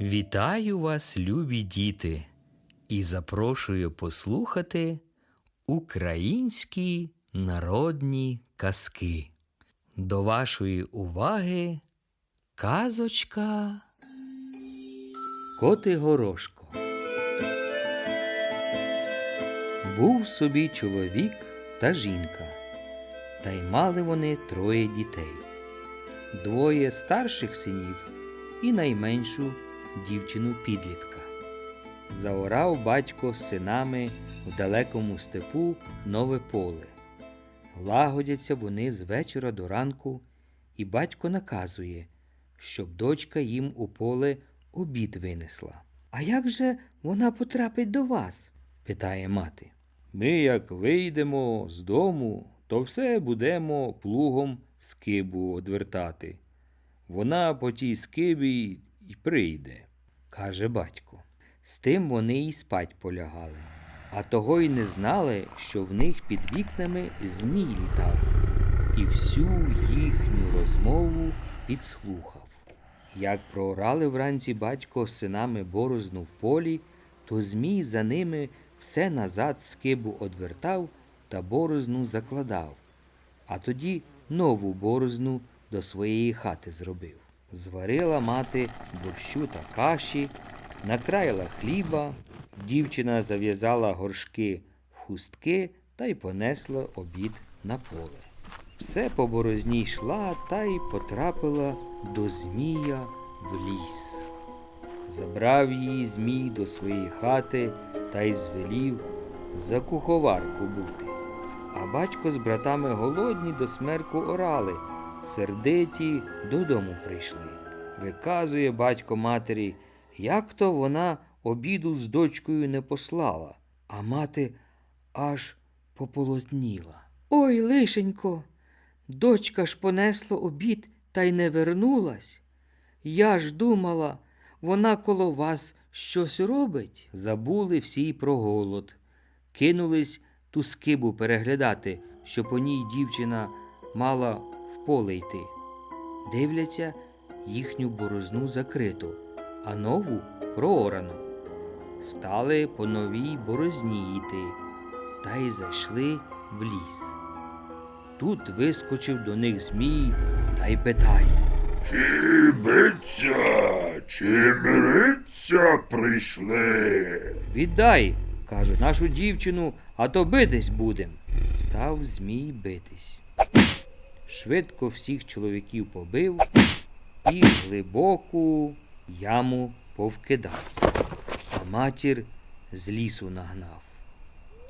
Вітаю вас, любі діти, і запрошую послухати українські народні казки. До вашої уваги казочка Коти Горошко. Був собі чоловік та жінка, та й мали вони троє дітей, двоє старших синів і найменшу дівчину підлітка. Заорав батько з синами в далекому степу нове поле. Лагодяться вони з вечора до ранку, і батько наказує, щоб дочка їм у поле обід винесла. А як же вона потрапить до вас? питає мати. Ми, як вийдемо з дому, то все будемо плугом скибу одвертати. Вона по тій скибі й прийде, каже батько. З тим вони й спать полягали, а того й не знали, що в них під вікнами змій літав, і всю їхню розмову підслухав. Як проорали вранці батько з синами борозну в полі, то змій за ними все назад скибу одвертав та борозну закладав, а тоді нову борозну до своєї хати зробив. Зварила мати борщу та каші, накраїла хліба, дівчина зав'язала горшки в хустки та й понесла обід на поле. Все по борозні йшла та й потрапила до Змія в ліс. Забрав її Змій до своєї хати та й звелів за куховарку бути. А батько з братами голодні до смерку орали, сердиті додому прийшли. Виказує батько матері, як то вона обіду з дочкою не послала, а мати аж пополотніла. Ой, лишенько, дочка ж понесла обід та й не вернулась. Я ж думала, вона коло вас щось робить. Забули всі про голод. Кинулись ту скибу переглядати, що по ній дівчина мала в поле йти. Дивляться їхню борозну закриту, а нову проорану. Стали по новій борозні йти, та й зайшли в ліс. Тут вискочив до них Змій та й питає. Чи биться, чи мириться прийшли? Віддай, каже, нашу дівчину, а то битись будем. Став Змій битись. Швидко всіх чоловіків побив і глибоку яму повкидав, а матір з лісу нагнав.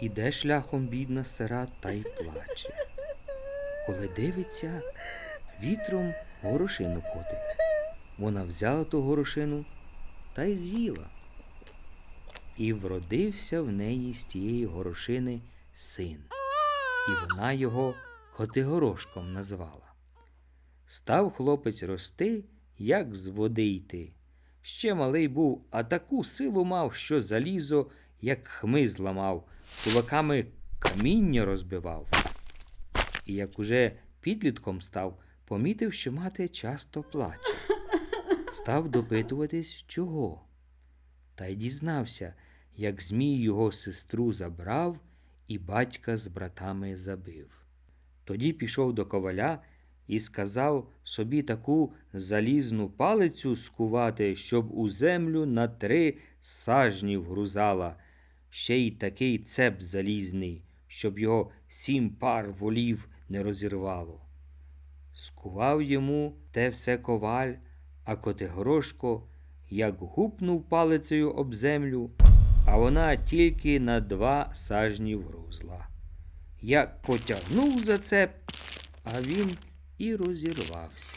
Іде шляхом бідна стара та й плаче. Коли дивиться, вітром горошину котить. Вона взяла ту горошину та й з'їла. І вродився в неї з тієї горошини син, і вона його Котигорошком назвала. Став хлопець рости, як з води йти. Ще малий був, а таку силу мав, що залізо, як хмиз ламав, кулаками каміння розбивав. І як уже підлітком став, помітив, що мати часто плаче. Став допитуватись, чого. Та й дізнався, як Змій його сестру забрав і батька з братами забив. Тоді пішов до коваля і сказав собі таку залізну палицю скувати, щоб у землю на три сажні вгрузала, ще й такий цеп залізний, щоб його сім пар волів не розірвало. Скував йому те все коваль, а Котигорошко, як гупнув палицею об землю, а вона тільки на два сажні вгрузла. Як потягнув за цеп, а він і розірвався.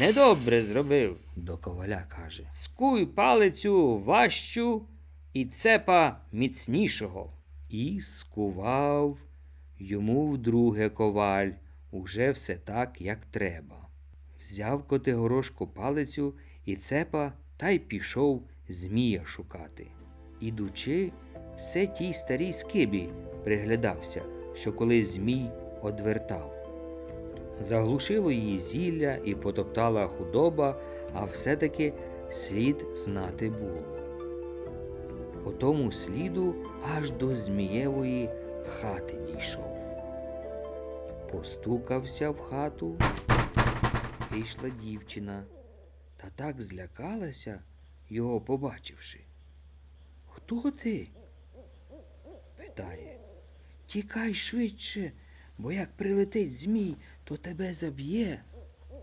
Недобре зробив, до коваля каже. Скуй палицю важчу і цепа міцнішого. І скував йому вдруге коваль, уже все так, як треба. Взяв Котигорошко палицю і цепа та й пішов Змія шукати. Ідучи, все тій старій скибі приглядався, що коли Змій одвертав. Заглушило її зілля і потоптала худоба, а все-таки слід знати було. По тому сліду аж до Змієвої хати дійшов. Постукався в хату, вийшла дівчина, та так злякалася, його побачивши. Хто ти? питає. Тікай швидше, бо як прилетить змій, то тебе заб'є.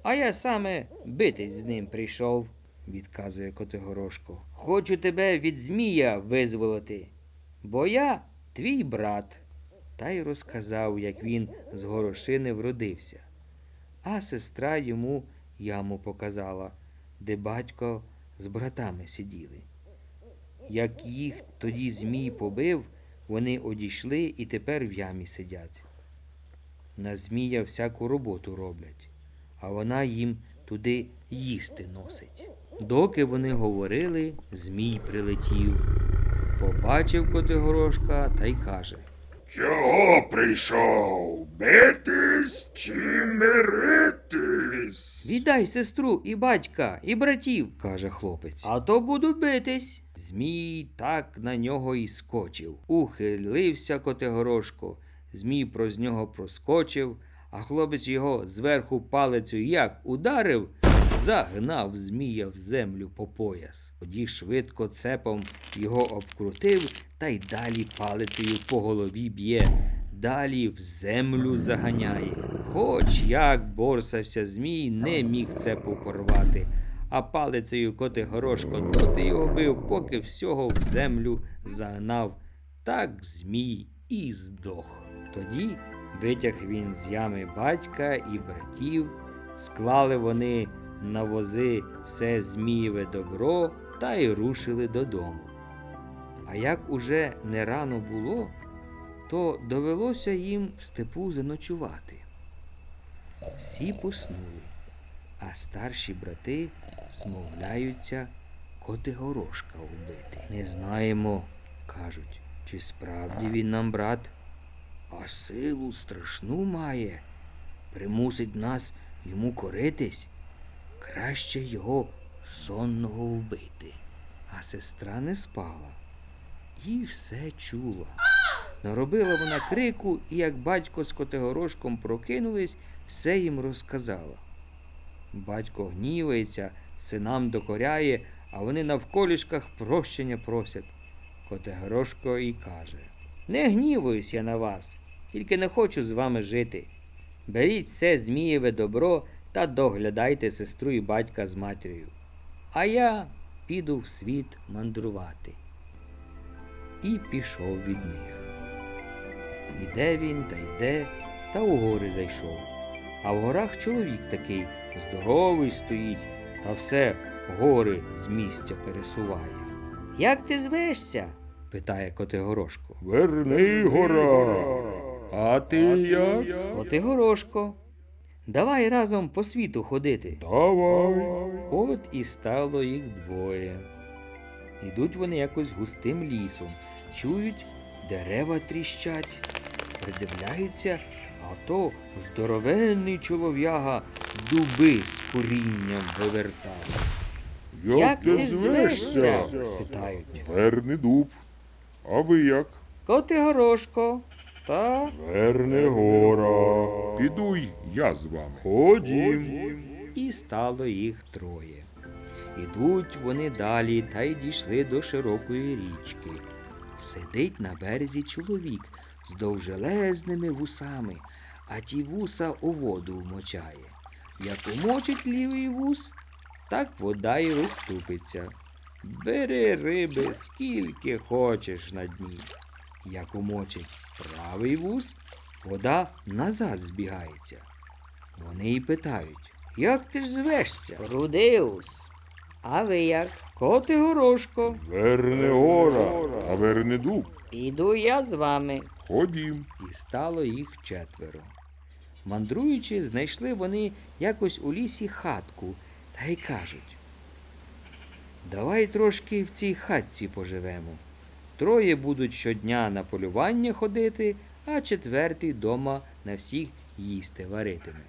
А я саме битись з ним прийшов, відказує Котигорошко. Хочу тебе від змія визволити, бо я твій брат. Та й розказав, як він з горошини вродився. А сестра йому яму показала, де батько з братами сиділи. Як їх тоді Змій побив, вони одійшли і тепер в ямі сидять. На Змія всяку роботу роблять, а вона їм туди їсти носить. Доки вони говорили, Змій прилетів. Побачив Котигорошка та й каже. Чого прийшов? Битись чи миритись? Віддай сестру і батька, і братів, каже хлопець. А то буду битись. Змій так на нього і скочив. Ухилився Котигорошко. Змій проз нього проскочив, а хлопець його зверху палицею як ударив, загнав змія в землю по пояс. Тоді швидко цепом його обкрутив та й далі палицею по голові б'є далі в землю заганяє. Хоч як борсався змій, не міг цепу порвати, а палицею коти горошко доти його бив, поки всього в землю загнав. Так змій і здох. Тоді витяг він з ями батька і братів, склали вони на вози все змієве добро та й рушили додому. А як уже не рано було, то довелося їм в степу заночувати. Всі поснули, а старші брати смовляються Котигорошка убити. Не знаємо, кажуть, чи справді він нам брат, а силу страшну має, примусить нас йому коритись, краще його сонного вбити. А сестра не спала і все чула. Наробила вона крику, і як батько з Котигорошком прокинулись, все їм розказала. Батько гнівається, синам докоряє, а вони навколішках прощення просять. Котигорошко і каже: Не гнівуюсь я на вас, тільки не хочу з вами жити. Беріть все змієве добро та доглядайте сестру і батька з матір'ю. А я піду в світ мандрувати. І пішов від них. Іде він та йде, та у гори зайшов. А в горах чоловік такий здоровий стоїть, та все гори з місця пересуває. Як ти звешся? питає Котигорошко. Верни гора. А ти як? Котигорошко. Давай разом по світу ходити. Давай. От і стало їх двоє. Ідуть вони якось густим лісом, чують, дерева тріщать, придивляються, а то здоровенний чолов'яга дуби з корінням вивертає. Як, ти звешся? питають. Верни дуб. А ви як? Котигорошко. Та Верни гора. Піду й я з вами. Ходім. і стало їх троє. Ідуть вони далі та й дійшли до широкої річки. Сидить на березі чоловік з довжелезними вусами, а ті вуса у воду вмочає. Як умочить лівий вус, так вода й розступиться. Бери риби скільки хочеш на дні. Як умочить правий вус, вода назад збігається. Вони й питають, як ти ж звешся? Рудеус. А ви як? Коти горошко. Верни гора. А верни дуб. Іду я з вами. Ходім. І стало їх четверо. Мандруючи, знайшли вони якось у лісі хатку та й кажуть. Давай трошки в цій хатці поживемо. Троє будуть щодня на полювання ходити, а четвертий дома на всіх їсти варитиме.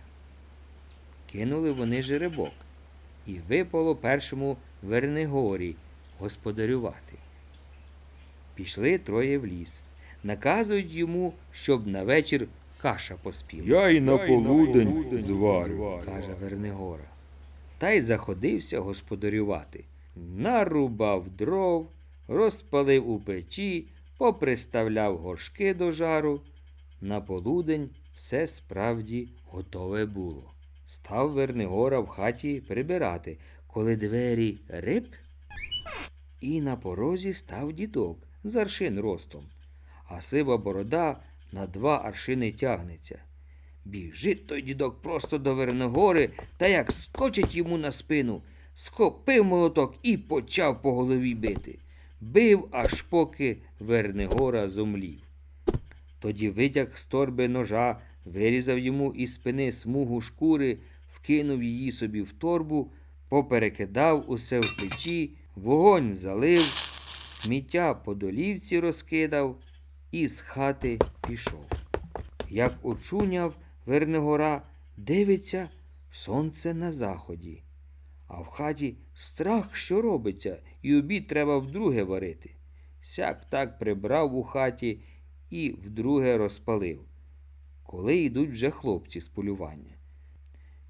кинули вони жеребок, і випало першому Вернигорі господарювати. Пішли троє в ліс. Наказують йому, щоб на вечір каша поспіла, Я й на полудень зварю. каже Вернигора. Та й заходився господарювати. Нарубав дров, розпалив у печі, поприставляв горшки до жару. На полудень все справді готове було. Став Вернигора в хаті прибирати, коли двері рип, і на порозі став дідок з аршин ростом, а сива борода на два аршини тягнеться. Біжить той дідок просто до Верногори та як скочить йому на спину, схопив молоток і почав по голові бити. Бив, аж поки Вернигора зомлів. Тоді витяг з торби ножа, вирізав йому із спини смугу шкури, вкинув її собі в торбу, поперекидав усе в печі, вогонь залив, сміття по долівці розкидав і з хати пішов. Як очуняв Вернигора, дивиться сонце на заході. А в хаті страх, що робиться, і обід треба вдруге варити. Сяк так прибрав у хаті і вдруге розпалив, коли йдуть вже хлопці з полювання.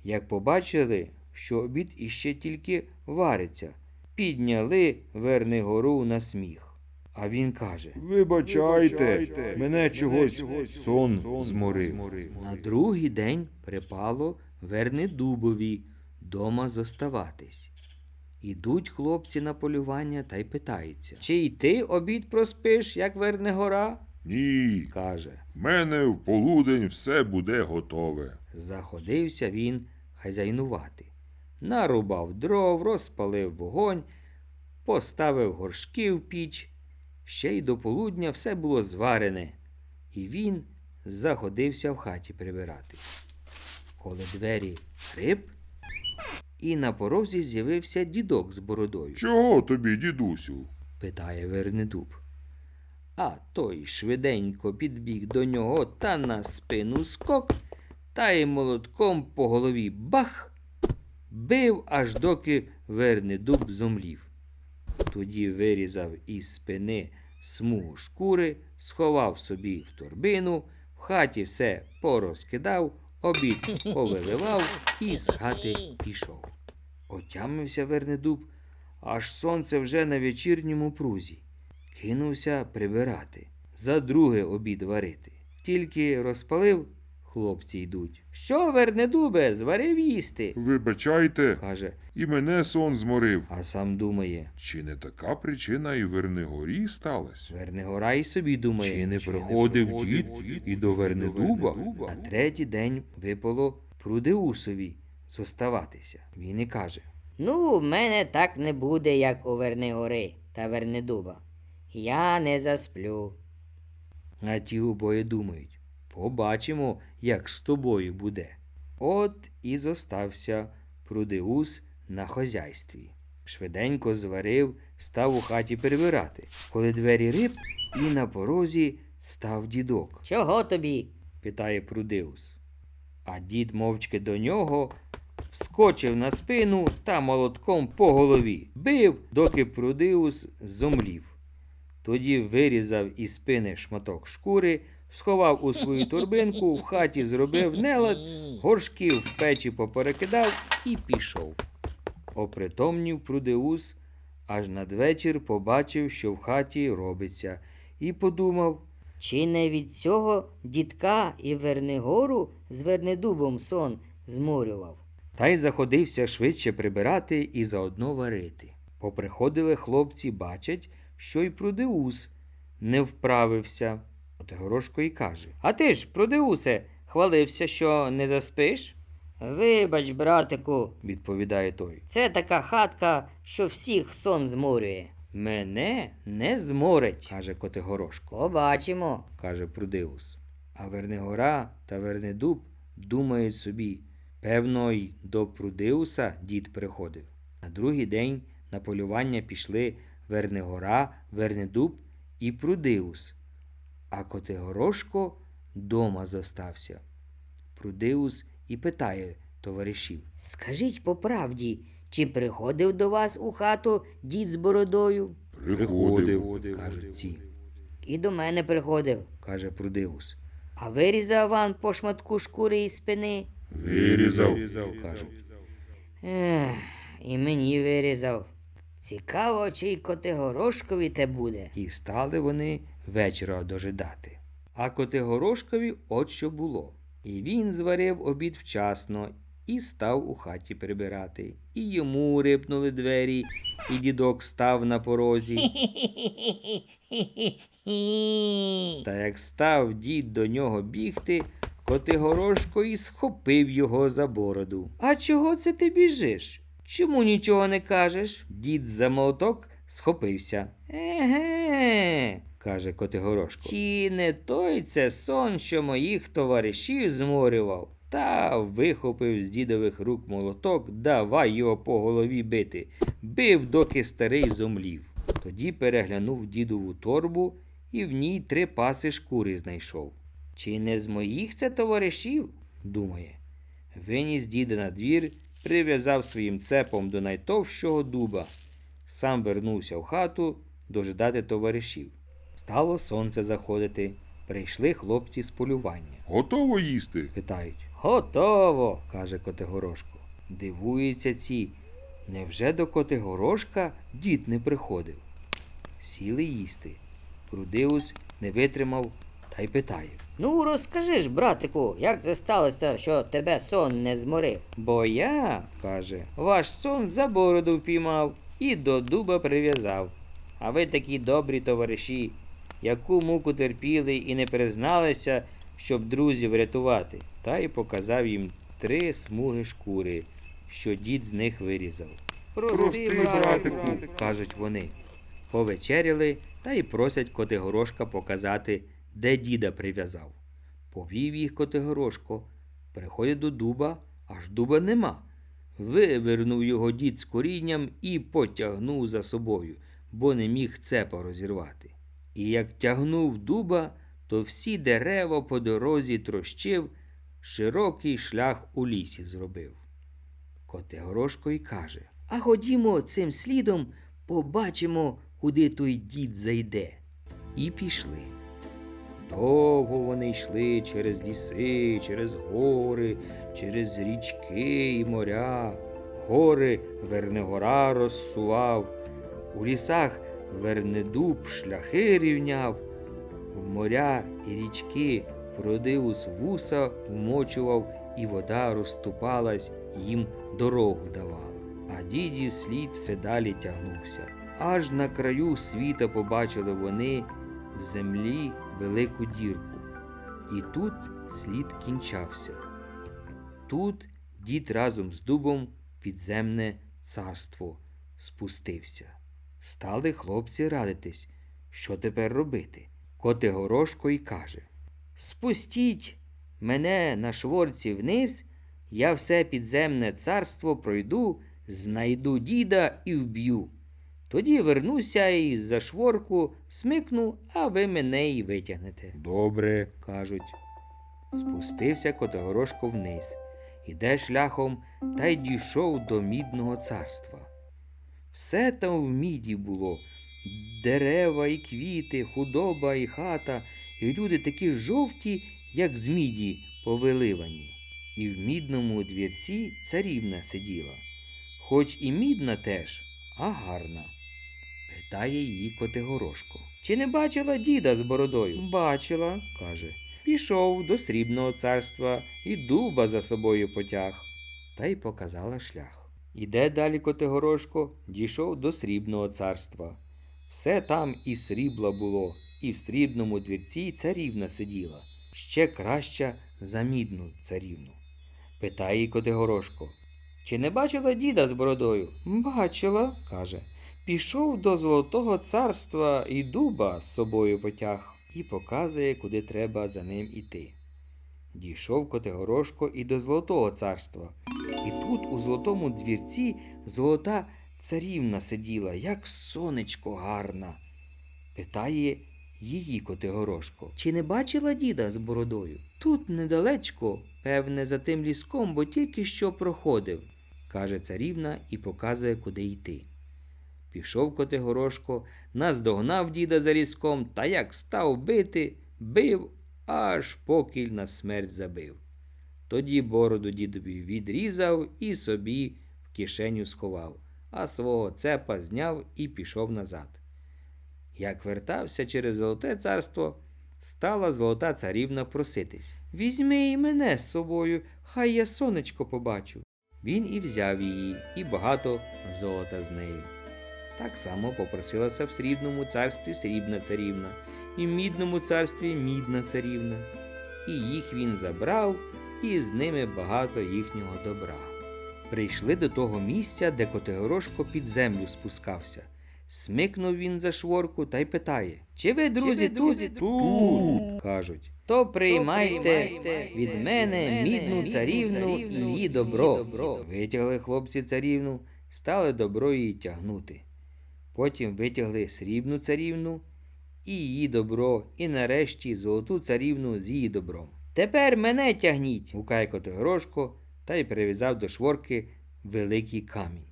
Як побачили, що обід іще тільки вариться, підняли Вернигору на сміх. А він каже: Вибачайте, мене чогось сон зморив. На другий день припало Вернедубові дома зоставатись. Ідуть хлопці на полювання та й питаються, чи й ти обід проспиш, як Вернегора? Ні, каже. мене в полудень все буде готове. Заходився він хазяйнувати. Нарубав дров, розпалив вогонь, поставив горшки в піч. Ще й до полудня все було зварене, і він заходився в хаті прибирати. Коли двері хрип, і на порозі з'явився дідок з бородою, Чого тобі, дідусю? питає Вернедуб. А той швиденько підбіг до нього та на спину скок, та й молотком по голові бах, бив, аж доки Вернедуб зомлів. Тоді вирізав із спини смугу шкури, сховав собі в торбину, в хаті все порозкидав, обід повиливав і з хати пішов. Отямився Вернедуб, аж сонце вже на вечірньому прузі. Кинувся прибирати, за друге обід варити. Тільки розпалив, хлопці йдуть. Що, Вернедубе, зварив їсти? Вибачайте, каже, і мене сон зморив. а сам думає. Чи не така причина і Вернигорі сталася? Вернигора і собі думає. Чи не приходив дід і до Вернедуба? На третій день випало Прудеусові зоставатися. Він і каже. Ну, в мене так не буде, як у Вернигори та Вернедуба. Я не засплю. А ті обоє думають. Побачимо, як з тобою буде. От і зостався Прудеус на хозяйстві. Швиденько зварив, став у хаті перебирати. Коли двері риб, і на порозі став дідок. Чого тобі? питає Прудеус. А дід мовчки до нього вскочив на спину та молотком по голові, бив, доки Прудеус зомлів. Тоді вирізав із спини шматок шкури, сховав у свою торбинку, в хаті зробив нелад, горшків в печі поперекидав і пішов. Опритомнів Прудеус, аж надвечір побачив, що в хаті робиться, і подумав, Чи не від цього дідка і Вернигору з Вернедубом сон зморював? Та й заходився швидше прибирати і заодно варити. Поприходили хлопці, бачать, що й Прудеус не вправився. От Горошко й каже: А ти ж, Прудеусе, хвалився, що не заспиш? Вибач, братику, відповідає той. це така хатка, що всіх сон зморює. Мене не зморить, каже Котигорошко, Побачимо. каже Прудеус. А Вернигора та Вернедуб думають собі, певно, й до Прудеуса дід приходив. На другий день на полювання пішли Вернигора, Вернедуб і Прудеус, а Котигорошко дома зостався. Прудеус і питає товаришів. Скажіть по правді, чи приходив до вас у хату дід з бородою? Приходив. кажуть ці, І до мене приходив. каже Прудивус. А вирізав вам по шматку шкури із спини? Вирізав. кажуть. Ех, і мені вирізав. Цікаво, чий Котигорошкові те буде. І стали вони вечора дожидати. А Котигорошкові от що було. І він зварив обід вчасно і став у хаті прибирати. І йому рипнули двері, і дідок став на порозі. Та як став дід до нього бігти, Котигорошко і схопив його за бороду. А чого це ти біжиш? Чому нічого не кажеш? Дід за молоток схопився. Еге, каже Котигорошко. Чи не той це сон, що моїх товаришів зморював? Та вихопив з дідових рук молоток, давай його по голові бити. Бив, доки старий зомлів. Тоді переглянув дідову торбу і в ній три паси шкури знайшов. Чи не з моїх це товаришів? думає. Виніс діда на двір, прив'язав своїм цепом до найтовщого дуба. Сам вернувся в хату дожидати товаришів. Стало сонце заходити. Прийшли хлопці з полювання. Готово їсти? Питають. Готово, каже Котигорошко. Дивуються ці. Невже до Котигорошка дід не приходив? Сіли їсти. Прудиус не витримав та й питає. Ну, розкажи ж, братику, як це сталося, що тебе сон не зморив? Бо я, каже, ваш сон за бороду впіймав і до дуба прив'язав. А ви такі добрі товариші, яку муку терпіли і не призналися, щоб друзів рятувати, та й показав їм три смуги шкури, що дід з них вирізав. Прости, братику, кажуть вони. Повечеряли та й просять Котигорошка показати, де діда прив'язав. Повів їх Котигорошко. Приходять до дуба, аж дуба нема. Вивернув його дід з корінням і потягнув за собою, бо не міг цепа розірвати. І як тягнув дуба, то всі дерева по дорозі трощив, широкий шлях у лісі зробив. Котигорошко й каже: А ходімо цим слідом, побачимо, куди той дід зайде. І пішли. Довго вони йшли через ліси, через гори, через річки і моря. Гори Вернегора розсував, у лісах Вернедуб шляхи рівняв, в моря і річки Продивус вуса вмочував, і вода розступалась, їм дорогу давала. А дідів слід все далі тягнувся. Аж на краю світа побачили вони в землі велику дірку. І тут слід кінчався. Тут дід разом з дубом підземне царство спустився. Стали хлопці радитись, що тепер робити. Котигорошко й каже: Спустіть мене на шворці вниз, я все підземне царство пройду, знайду діда і вб'ю. Тоді вернуся і за шворку смикну, а ви мене й витягнете. Добре. кажуть. Спустився Котигорошко вниз, іде шляхом та й дійшов до мідного царства. Все там в міді було дерева і квіти, худоба і хата, і люди такі жовті, як з міді повиливані. І в мідному двірці царівна сиділа, хоч і мідна теж, а гарна. Питає її Котигорошко. Чи не бачила діда з бородою? Бачила, каже. Пішов до срібного царства і дуба за собою потяг. Та й показала шлях. Іде далі Котигорошко, дійшов до срібного царства. Все там і срібла було, і в срібному двірці царівна сиділа, ще краща за мідну царівну. Питає Котигорошко. Чи не бачила діда з бородою? Бачила, каже. Пішов до Золотого царства і дуба з собою потяг і показує, куди треба за ним іти. Дійшов Котигорошко і до Золотого царства. І у золотому двірці золота царівна сиділа, як сонечко гарна. Питає її Котигорошко. Чи не бачила діда з бородою? Тут недалечко, певне, за тим ліском, бо тільки що проходив, каже царівна і показує, куди йти. Пішов Котигорошко, наздогнав діда за ліском та як став бити, бив, аж покіль на смерть забив. Тоді бороду дідові відрізав і собі в кишеню сховав, а свого цепа зняв і пішов назад. Як вертався через золоте царство, стала золота царівна проситись. Візьми і мене з собою, хай я сонечко побачу. Він і взяв її, і багато золота з нею. Так само попросилася в срібному царстві срібна царівна, і в мідному царстві мідна царівна. І їх він забрав, і з ними багато їхнього добра. Прийшли до того місця, де Котигорошко під землю спускався. Смикнув він за шворку та й питає: Чи ви, друзі, друзі, Тут. кажуть. То приймайте від мене мідну царівну і її добро. Витягли хлопці царівну, стали добро її тягнути. Потім витягли срібну царівну і її добро, і нарешті золоту царівну з її добром. Тепер мене тягніть, гукає Котигорошко та й прив'язав до шворки великий камінь.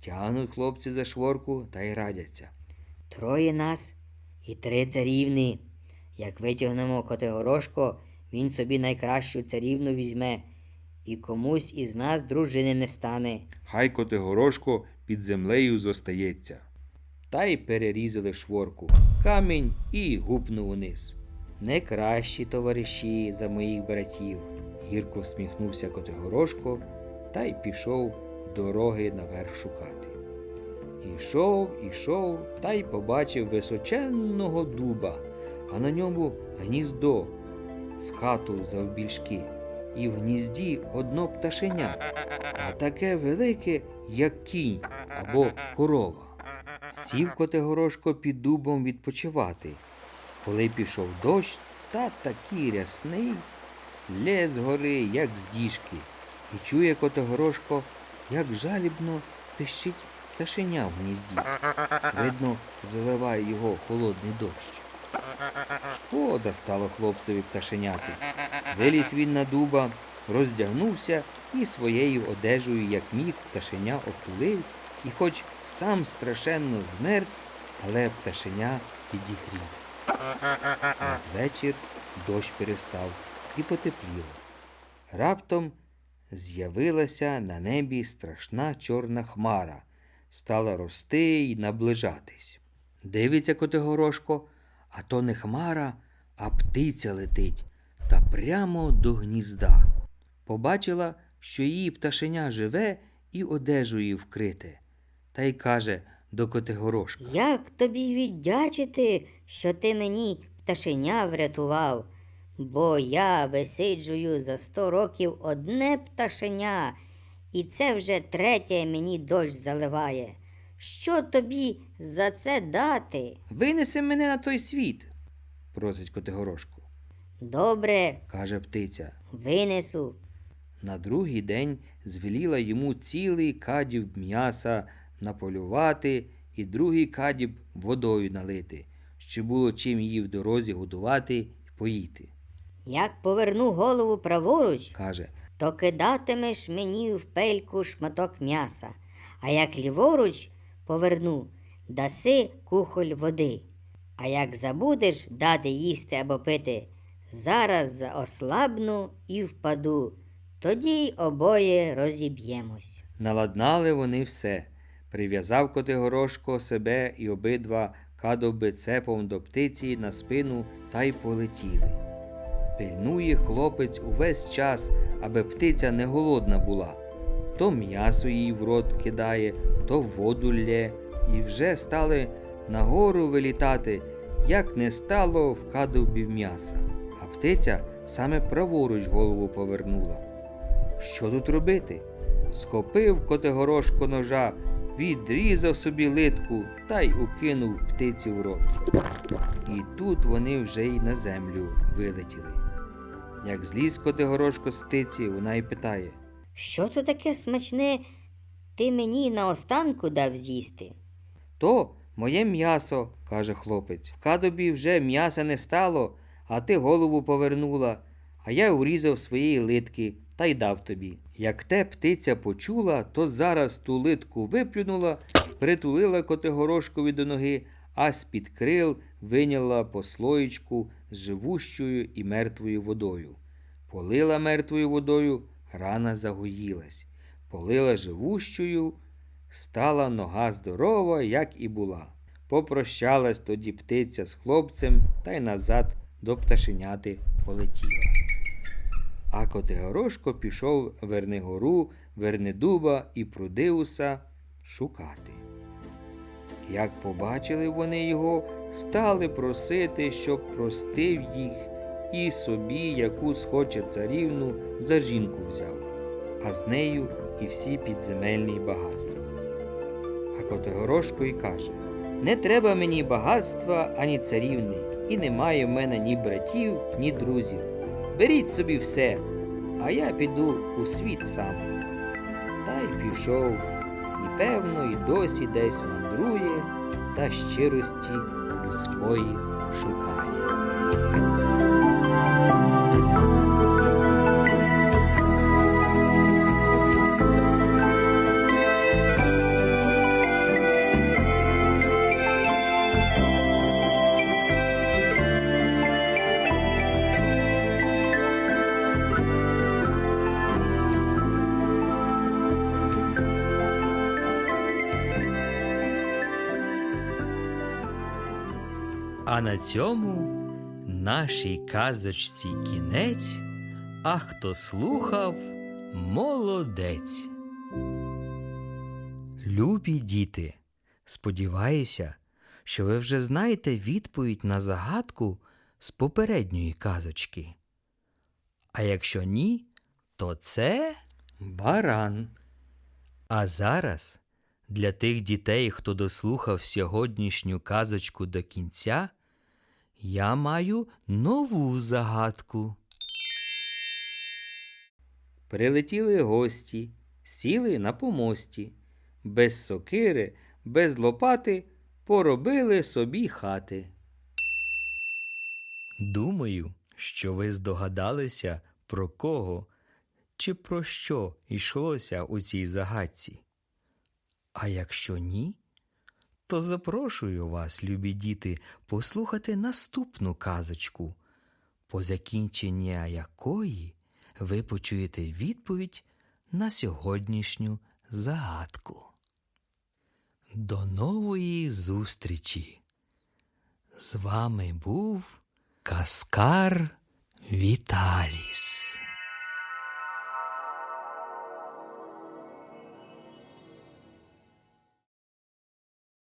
Тягнуть хлопці за шворку та й радяться. Троє нас і три царівни. Як витягнемо Котигорошко, він собі найкращу царівну візьме, і комусь із нас дружини не стане. Хай Котигорошко під землею зостається. та й перерізали шворку. Камінь і гупнув униз. Не кращі товариші за моїх братів. Гірко всміхнувся Котигорошко та й пішов дороги наверх шукати. Ішов, ішов та й побачив височенного дуба, а на ньому гніздо з хату завбільшки, і в гнізді одно пташеня, та таке велике, як кінь або корова. Сів Котигорошко під дубом відпочивати. Коли пішов дощ, та такий рясний, лє гори, як з діжки, і чує Котигорошко, як жалібно пищить пташеня в гнізді. Видно, заливає його холодний дощ. Шкода стало хлопцеві пташеняти. Виліз він на дуба, роздягнувся і своєю одежею, як міг, пташеня обтулив, і хоч сам страшенно змерз, але пташеня підігрів. Надвечір дощ перестав і потепліло. Раптом з'явилася на небі страшна чорна хмара, стала рости й наближатись. Дивиться Котигорошко, а то не хмара, а птиця летить та прямо до гнізда. Побачила, що її пташеня живе і одежею вкрите, та й каже до Котигорошка. Як тобі віддячити, що ти мені пташеня врятував? Бо я висиджую за сто років одне пташеня, і це вже третє мені дощ заливає. Що тобі за це дати? Винеси мене на той світ, просить Котигорошко. Добре, каже птиця. винесу. На другий день звеліла йому цілий кадіб м'яса наполювати і другий кадіб водою налити, щоб було чим її в дорозі годувати й поїти. Як поверну голову праворуч, Каже, то кидатимеш мені в пельку шматок м'яса, а як ліворуч поверну, даси кухоль води. А як забудеш дати їсти або пити, зараз ослабну і впаду, тоді й обоє розіб'ємось. наладнали вони все. Прив'язав Котигорошко себе і обидва кадоби цепом до птиці на спину та й полетіли. Пильнує хлопець увесь час, аби птиця не голодна була. То м'ясо їй в рот кидає, то воду лє, і вже стали нагору вилітати, як не стало в кадовбі м'яса. А птиця саме праворуч голову повернула. Що тут робити? Схопив Котигорошко ножа, відрізав собі литку та й укинув птиці в рот. І тут вони вже й на землю вилетіли. Як зліз Котигорошко з птиці, вона й питає. Що то таке смачне ти мені наостанку дав з'їсти? То Моє м'ясо, каже хлопець. В кадобі вже м'яса не стало, а ти голову повернула, а я урізав своєї литки та й дав тобі. Як те птиця почула, то зараз ту литку виплюнула, притулила Котигорошкові до ноги, а з-під крил виняла послоєчку з живущою і мертвою водою. Полила мертвою водою, рана загоїлась. Полила живущою, стала нога здорова, як і була. Попрощалась тоді птиця з хлопцем та й назад до пташеняти полетіла. А Котигорошко пішов Вернигору, Вернедуба і Прудиуса шукати. Як побачили вони його, стали просити, щоб простив їх і собі яку схоче царівну за жінку взяв, а з нею і всі підземельні багатства. А Котигорошко й каже: Не треба мені багатства ані царівни, і немає в мене ні братів, ні друзів. Беріть собі все, а я піду у світ сам. Та й пішов, і певно, і досі десь мандрує та щирості людської шукає. А на цьому нашій казочці кінець, а хто слухав, молодець. Любі діти, сподіваюся, що ви вже знаєте відповідь на загадку з попередньої казочки. А якщо ні, то це баран. А зараз для тих дітей, хто дослухав сьогоднішню казочку до кінця, я маю нову загадку. Прилетіли гості, сіли на помості, без сокири, без лопати поробили собі хати. Думаю, що ви здогадалися, про кого чи про що йшлося у цій загадці. А якщо ні, то запрошую вас, любі діти, послухати наступну казочку, по закінчення якої ви почуєте відповідь на сьогоднішню загадку. До нової зустрічі! З вами був Каскар Віталіс.